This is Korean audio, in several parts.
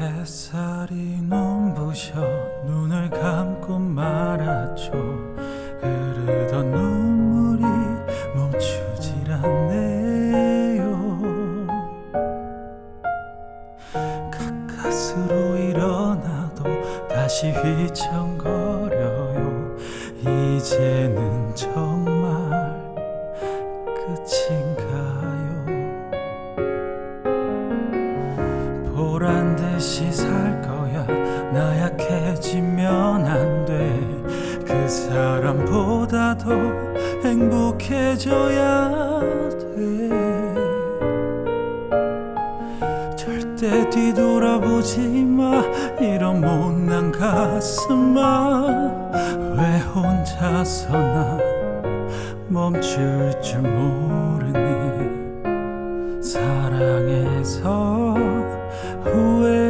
햇살이 눈부셔 눈을 감고 말았죠. 흐르던 눈물이 멈추질 않네요. 가까스로 일어나도 다시 휘청거려요. 이제는 정 듯이 살 거야. 나 약해지면 안 돼. 그 사람보다도 행복해져야 돼. 절대 뒤돌아보지 마. 이런 못난 가슴아. 왜 혼자서 나 멈출 줄 모르니? 사랑해서 후회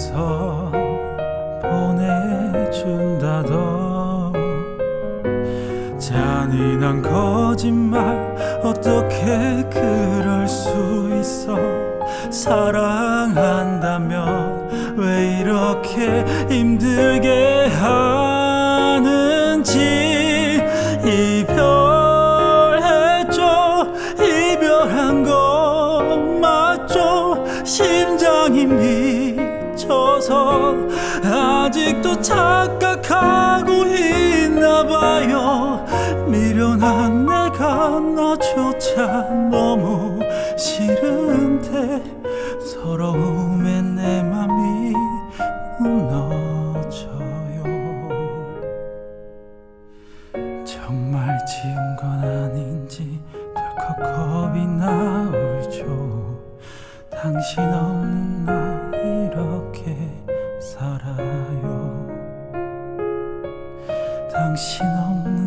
해서 보내준다던 잔인한 거짓말 어떻게 그럴 수 있어? 사랑한다면 왜 이렇게 힘들게 하는지 이별했죠 이별한 거 맞죠? 심장이 미 쳐서 아직도 착각하고 있나 봐요. 미련한 내가 너조차 너무 싫은데 서러움에 내 맘이 무너져요. 정말 지은 건 아닌지 덜컥 겁이 나올죠. 당신 없는 나 당신 없는